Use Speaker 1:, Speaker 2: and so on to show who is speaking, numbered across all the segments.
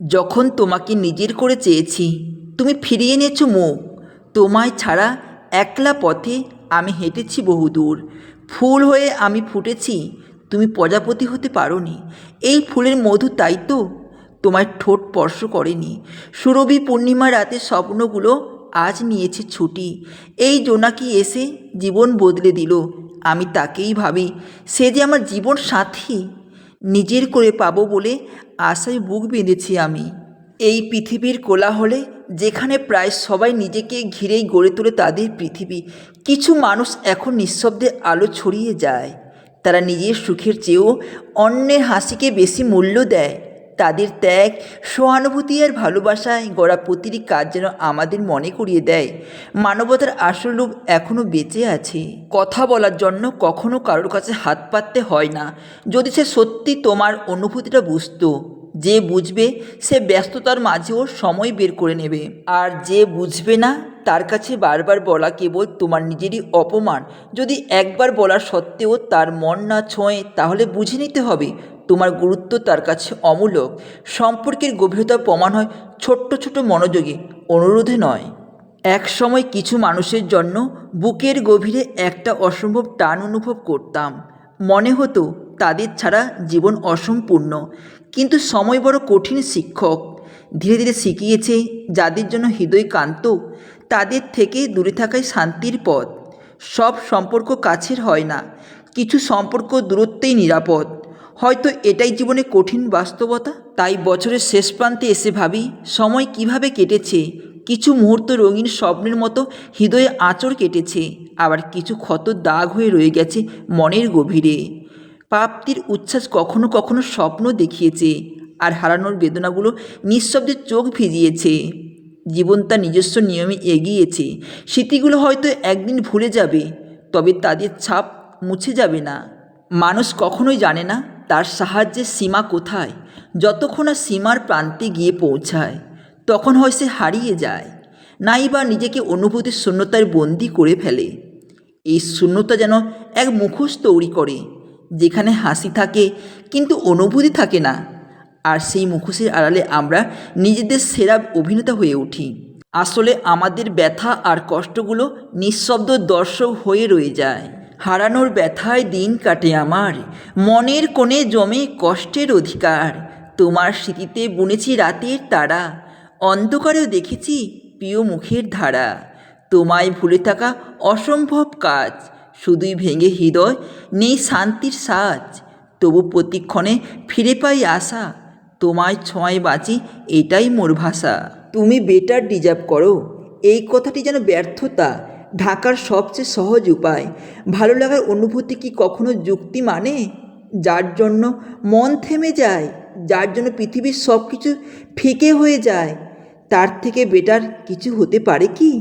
Speaker 1: যখন তোমাকে নিজের করে চেয়েছি, তুমি ফিরিয়ে এনেছো মুখ। তোমায় ছাড়া একলা পথে আমি হেঁটেছি বহুদূর। ফুল হয়ে আমি ফুটেছি, তুমি প্রজাপতি হতে পারোনি। এই ফুলের মধু তাই তো তোমার ঠোঁট স্পর্শ করেনি। সুরভি পূর্ণিমা রাতে স্বপ্নগুলো আজ নিয়েছে ছুটি। এই জোনাকি এসে জীবন বদলে দিল। আমি তাকেই ভাবি, সে যে আমার জীবন সাথী, নিজের করে পাবো বলে আশায় বুক বেঁধেছি আমি। এই পৃথিবীর কোলাহলে যেখানে প্রায় সবাই নিজেকে ঘিরেই গড়ে তোলে তাদের পৃথিবী, কিছু মানুষ এখন নিঃশব্দে আলো ছড়িয়ে যায়। তারা নিজের সুখের চেয়েও অন্যের হাসিকে বেশি মূল্য দেয়। তাদের ত্যাগ, সহানুভূতি আর ভালোবাসায় গড়া প্রতিটি কাজ যেন আমাদের মনে করিয়ে দেয়। মানবতার আসল রূপ এখনও বেঁচে আছে। কথা বলার জন্য কখনো কারোর কাছে হাত পাততে হয় না। যদি সে সত্যি তোমার অনুভূতিটা বুঝতো যে বুঝবে সে ব্যস্ততার মাঝেও সময় বের করে নেবে। আর যে বুঝবে না, তার কাছে বারবার বলা কেবল তোমার নিজেরই অপমান। যদি একবার বলা সত্ত্বেও তার মন না ছোঁয়, তাহলে বুঝে নিতে হবে তোমার গুরুত্ব তার কাছে অমূলক। সম্পর্কের গভীরতা প্রমাণ হয় ছোট্ট ছোট মনোযোগে, অনুরোধে নয়। এক সময় কিছু মানুষের জন্য বুকের গভীরে একটা অসম্ভব টান অনুভব করতাম। মনে হতো তাদের ছাড়া জীবন অসম্পূর্ণ। কিন্তু সময় বড় কঠিন শিক্ষক। ধীরে ধীরে শিখিয়েছে যাদের জন্য হৃদয় কান্ত তাদের থেকে দূরে থাকাই শান্তির পথ। সব সম্পর্ক কাছের হয় না, কিছু সম্পর্ক দূরত্বেই নিরাপদ। হয়তো এটাই জীবনে কঠিন বাস্তবতা। তাই বছরের শেষ প্রান্তে এসে ভাবি, সময় কীভাবে কেটেছে? কিছু মুহূর্ত রঙিন স্বপ্নের মতো হৃদয়ে আঁচড় কেটেছে, আবার কিছু ক্ষত দাগ হয়ে রয়ে গেছে মনের গভীরে। প্রাপ্তির উচ্ছ্বাস কখনো কখনো স্বপ্ন দেখিয়েছে আর হারানোর বেদনাগুলো নিঃশব্দে চোখ ভিজিয়েছে। জীবন তার নিজস্ব নিয়মে এগিয়েছে। স্মৃতিগুলো হয়তো একদিন ভুলে যাবে, তবে তাদের ছাপ মুছে যাবে না। মানুষ কখনোই জানে না তার সাহায্যের সীমা কোথায়। যতক্ষণ না সীমার প্রান্তে গিয়ে পৌঁছায়, তখন হয় সে হারিয়ে যায়। নাই বা নিজেকে অনুভূতির শূন্যতায় বন্দি করে ফেলে। এই শূন্যতা যেন এক মুখোশ তৈরি করে। যেখানে হাসি থাকে, কিন্তু অনুভূতি থাকে না। আর সেই মুখোশের আড়ালে আমরা নিজেদের সেরা অভিনেতা হয়ে উঠি। আসলে আমাদের ব্যথা আর কষ্টগুলো নিঃশব্দ দর্শক হয়ে রয়ে যায়। হারানোর ব্যথায় দিন কাটে আমার। মনের কোণে জমে কষ্টের অধিকার। তোমার স্মৃতিতে বুনেছি রাতের তারা। অন্ধকারেও দেখেছি প্রিয় মুখের ধারা। তোমায় ভুলে থাকা অসম্ভব কাজ। শুধুই ভেঙে হৃদয়, নেই শান্তির সাজ। তবু প্রতিক্ষণে ফিরে পাই আশা, তোমায় ছোঁয়ায় বাঁচি এটাই মোর ভাষা। তুমি বেটার ডিজার্ভ করো। এই কথাটি যেন ব্যর্থতা, ঢাকার সবচেয়ে সহজ উপায়। ভালো লাগার অনুভূতি কি কখনো যুক্তি মানে? যার জন্য মন থেমে যায়, যার জন্য পৃথিবীর সব কিছু ফিকে হয়ে যায়, তার থেকে বেটার কিছু হতে পারে কি?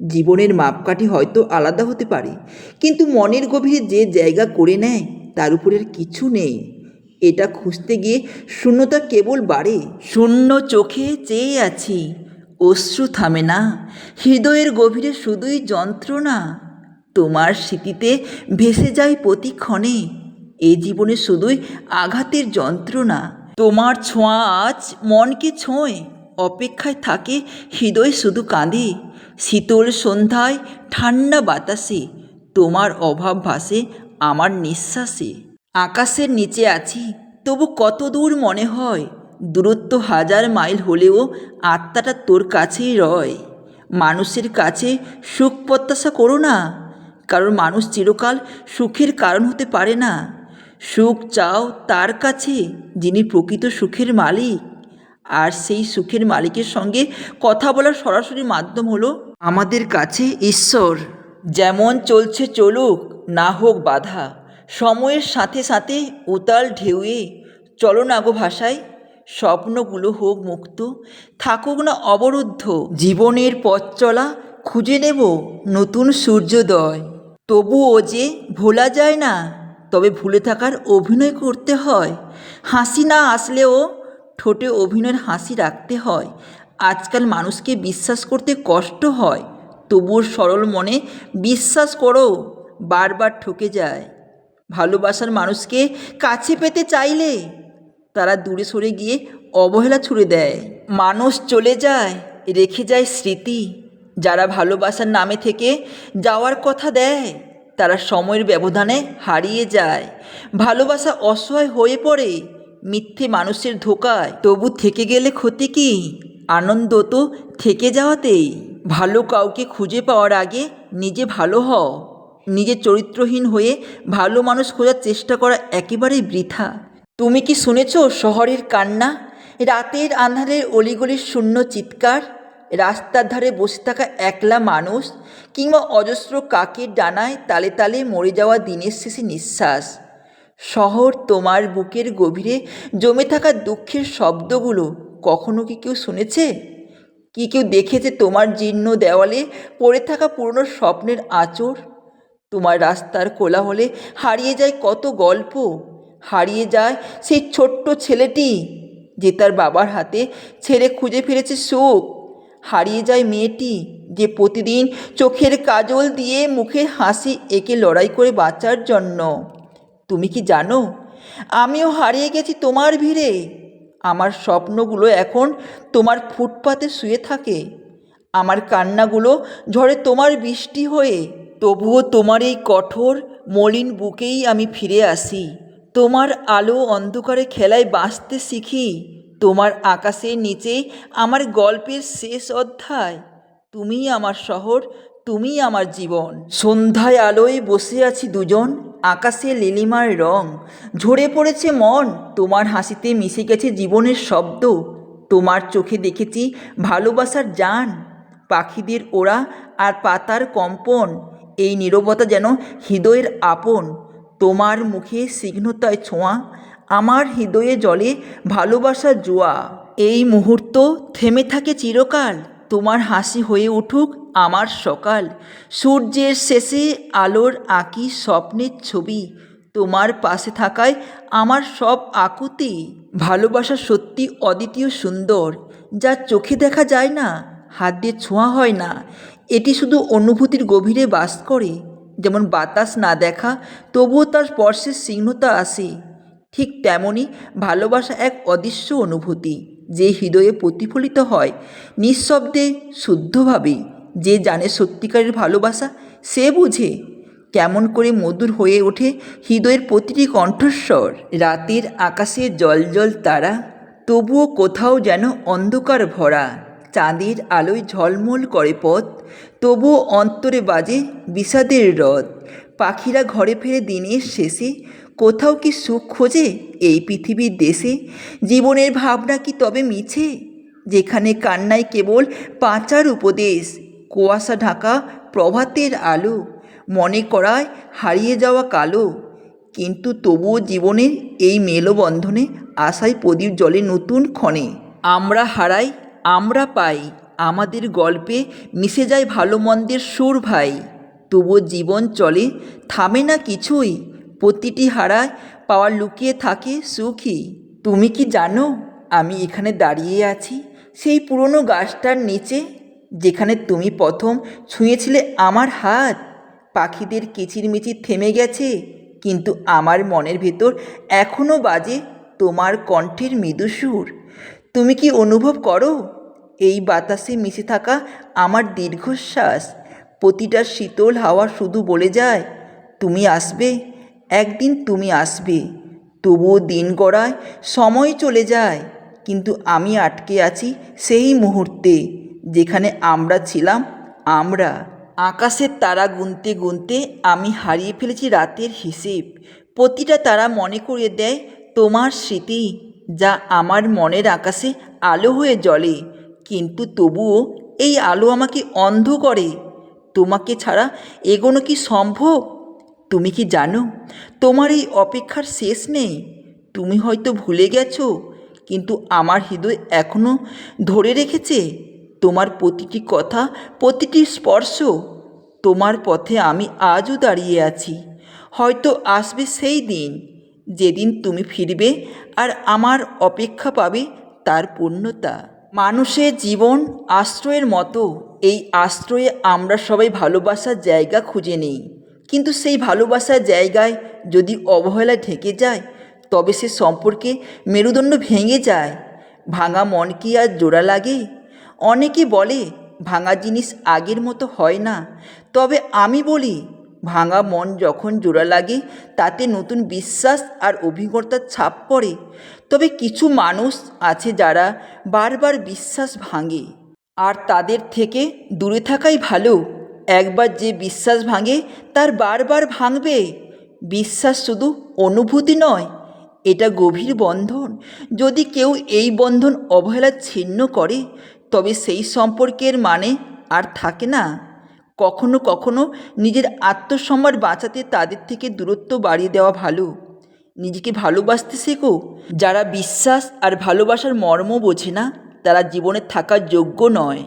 Speaker 1: জীবনের মাপকাঠি হয়তো আলাদা হতে পারে, কিন্তু মনের গভীরে যে জায়গা করে নেয়, তার উপরের কিছু নেই। এটা খুঁজতে গিয়ে শূন্যতা কেবল বাড়ে। শূন্য চোখে চেয়ে আছি, অশ্রু থামে না, হৃদয়ের গভীরে শুধুই যন্ত্রণা। তোমার স্মৃতিতে ভেসে যায় প্রতিক্ষণে, এ জীবনে শুধুই আঘাতের যন্ত্রণা। তোমার ছোঁয়া আজ মনকে ছোঁয়, অপেক্ষায় থাকে হৃদয় শুধু কাঁদে। শীতল সন্ধ্যায় ঠান্ডা বাতাসে, তোমার অভাব ভাসে, আমার নিঃশ্বাসে। আকাশের নিচে আছি, তবু কত দূর মনে হয়? দূরত্ব হাজার মাইল হলেও আত্মাটা তোর কাছেই রয়। মানুষের কাছে সুখ প্রত্যাশা করো না। কারণ মানুষ চিরকাল সুখের কারণ হতে পারে না। সুখ চাও তার কাছে, যিনি প্রকৃত সুখের মালিক। আর সেই সুখের মালিকের সঙ্গে কথা বলার সরাসরি মাধ্যম হলো আমাদের কাছে ঈশ্বর। যেমন চলছে চলুক, না হোক বাধা। সময়ের সাথে সাথে উতাল ঢেউয়ে, চলো না গো ভাষায়, স্বপ্নগুলো হোক মুক্ত, থাকুক না অবরুদ্ধ। জীবনের পথ চলা, খুঁজে নেব নতুন সূর্যোদয়। তবুও যে ভোলা যায় না, তবে ভুলে থাকার অভিনয় করতে হয়। হাসি না আসলেও ঠোঁটে অভিনয়ের হাসি রাখতে হয়। আজকাল মানুষকে বিশ্বাস করতে কষ্ট হয়, তবুও সরল মনে বিশ্বাস করো, বারবার ঠকে যায়। ভালোবাসার মানুষকে কাছে পেতে চাইলে তারা দূরে সরে গিয়ে অবহেলা ছুড়ে দেয়। মানুষ চলে যায়, রেখে যায় স্মৃতি। যারা ভালোবাসার নামে থেকে যাওয়ার কথা দেয়, তারা সময়ের ব্যবধানে হারিয়ে যায়। ভালোবাসা অসহায় হয়ে পড়ে, মিথ্যে মানুষের ধোকায়। তবু থেকে গেলে ক্ষতি কি? আনন্দ তো থেকে যাওয়াতেই। ভালো কাউকে খুঁজে পাওয়ার আগে নিজে ভালো হও। নিজে চরিত্রহীন হয়ে ভালো মানুষ খোঁজার চেষ্টা করা একেবারেই বৃথা। তুমি কি শুনেছ শহরের কান্না? রাতের আন্ধারের অলিগলির শূন্য চিৎকার? রাস্তার ধারে বসে থাকা একলা মানুষ? কিংবা অজস্র কাকের ডানায় তালে তালে মরে যাওয়া দিনের শেষে নিঃশ্বাস? শহর তোমার বুকের গভীরে জমে থাকা দুঃখের শব্দগুলো কখনো কি কেউ শুনেছে? কি কেউ দেখেছে তোমার জীর্ণ দেওয়ালে পড়ে থাকা পুরনো স্বপ্নের আঁচড়? তোমার রাস্তার কোলাহলে হারিয়ে যায় কত গল্প? হারিয়ে যায় সেই ছোট্ট ছেলেটি যে তার বাবার হাতে ছেড়ে খুঁজে ফিরেছে সুখ। হারিয়ে যায় মেয়েটি যে প্রতিদিন চোখের কাজল দিয়ে মুখের হাসি এঁকে লড়াই করে বাঁচার জন্য। তুমি কি জানো? আমিও হারিয়ে গেছি তোমার ভিড়ে। আমার স্বপ্নগুলো এখন তোমার ফুটপাতে শুয়ে থাকে। আমার কান্নাগুলো ঝড়ে তোমার বৃষ্টি হয়ে। তবুও তোমার এই কঠোর, মলিন বুকেই আমি ফিরে আসি। তোমার আলো অন্ধকারে খেলায় বাঁচতে শিখি। তোমার আকাশের নিচে আমার গল্পের শেষ অধ্যায়। তুমিই আমার শহর, তুমিই আমার জীবন। সন্ধ্যায় আলোয় বসে আছি দুজন। আকাশে লিলিমার রং। ঝরে পড়েছে মন, তোমার হাসিতে মিশে গেছে জীবনের শব্দ। তোমার চোখে দেখেছি ভালোবাসার জান। পাখিদের ওড়া আর পাতার কম্পন, এই নীরবতা যেন হৃদয়ের আপন। তোমার মুখে সিঘ্নতায় ছোঁয়া, আমার হৃদয়ে জলে ভালোবাসার জোয়া। এই মুহূর্ত থেমে থাকে চিরকাল। তোমার হাসি হয়ে উঠুক আমার সকাল। সূর্যের শেষে আলোর আঁকি স্বপ্নের ছবি। তোমার পাশে থাকায় আমার সব আকুতি। ভালোবাসা সত্যি অদ্বিতীয় সুন্দর। যা চোখে দেখা যায় না, হাত দিয়ে ছোঁয়া হয় না। এটি শুধু অনুভূতির গভীরে বাস করে। যেমন বাতাস না দেখা, তবুও তার স্পর্শের চিহ্নতা আসে। ঠিক তেমনই ভালোবাসা এক অদৃশ্য অনুভূতি। যে হৃদয়ে প্রতিফলিত হয়, নিঃশব্দে, শুদ্ধভাবে যে জানে সত্যিকারের ভালোবাসা, সে বুঝে কেমন করে মধুর হয়ে ওঠে হৃদয়ের প্রতিটি কণ্ঠস্বর। রাতের আকাশে জল জল তারা, তবুও কোথাও যেন অন্ধকার ভরা। চাঁদের আলোয় ঝলমল করে পথ, তবুও অন্তরে বাজে বিষাদের রথ। পাখিরা ঘরে ফেরে দিনের শেষে কোথাও কি সুখ খোঁজে এই পৃথিবীর দেশে? জীবনের ভাবনা কি তবে মিছে? যেখানে কান্নায় কেবল পাঁচার উপদেশ, কুয়াশা ঢাকা প্রভাতের আলো, মনে করায় হারিয়ে যাওয়া কালো। কিন্তু তবুও জীবনের এই মেলবন্ধনে আশায় প্রদীপ জলে নতুন ক্ষণে। আমরা হারাই, আমরা পাই, আমাদের গল্পে মিশে যায় ভালো মন্দের সুর ভাই। তবুও জীবন চলে, থামে না কিছুই প্রতিটি হারায় পাওয়ার লুকিয়ে থাকে সুখী। তুমি কি জানো, আমি এখানে দাঁড়িয়ে আছি, সেই পুরনো গাছটার নিচে, যেখানে তুমি প্রথম ছুঁয়েছিলে আমার হাত। পাখিদের কিচিরমিচির থেমে গেছে, কিন্তু আমার মনের ভেতর এখনও বাজে তোমার কণ্ঠের মৃদু সুর। তুমি কি অনুভব করো, এই বাতাসে মিশে থাকা আমার দীর্ঘশ্বাস, প্রতিটা শীতল হাওয়া শুধু বলে যায়, তুমি আসবে? একদিন তুমি আসবে, তবুও দিন গড়ায় সময় চলে যায়। কিন্তু আমি আটকে আছি সেই মুহূর্তে যেখানে আমরা ছিলাম, আমরা। আকাশের তারা গুনতে গুনতে আমি হারিয়ে ফেলেছি রাতের হিসেব। প্রতিটা তারা মনে করিয়ে দেয় তোমার স্মৃতি, যা আমার মনের আকাশে আলো হয়ে জ্বলে। কিন্তু তবুও এই আলো আমাকে অন্ধ করে। তোমাকে ছাড়া এগোনো কি সম্ভব? তুমি কি জানো, তোমার এই অপেক্ষার শেষ নেই? তুমি হয়তো ভুলে গেছো, কিন্তু আমার হৃদয় এখনও ধরে রেখেছে, তোমার প্রতিটি কথা, প্রতিটি স্পর্শ, তোমার পথে আমি আজও দাঁড়িয়ে আছি। হয়তো আসবে সেই দিন, যেদিন তুমি ফিরবে আর আমার অপেক্ষা পাবে তার পূর্ণতা। মানুষের জীবন আশ্রয়ের মতো, এই আশ্রয়ে আমরা সবাই ভালোবাসার জায়গা খুঁজে নেই। কিন্তু সেই ভালোবাসার জায়গায় যদি অবহেলা ঢেকে যায়, তবে সে সম্পর্কে মেরুদণ্ড ভেঙে যায়। ভাঙা মন কি আর জোড়া লাগে? অনেকে বলে, ভাঙা জিনিস আগের মতো হয় না। তবে আমি বলি, ভাঙা মন যখন জোড়া লাগে, তাতে নতুন বিশ্বাস আর অভিজ্ঞতার ছাপ পড়ে। তবে কিছু মানুষ আছে যারা বারবার বিশ্বাস ভাঙে, আর তাদের থেকে দূরে থাকাই ভালো। একবার যে বিশ্বাস ভাঙে, তার বারবার ভাঙবে। বিশ্বাস শুধু অনুভূতি নয়, এটা গভীর বন্ধন। যদি কেউ এই বন্ধন অবহেলা ছিন্ন করে, তবে সেই সম্পর্কের মানে আর থাকে না। কখনো কখনো নিজের আত্মসম্মান বাঁচাতে তাদের থেকে দূরত্ব বাড়িয়ে দেওয়া ভালো। নিজেকে ভালোবাসতে শেখো। যারা বিশ্বাস আর ভালোবাসার মর্ম বোঝে না, তারা জীবনে থাকার যোগ্য নয়।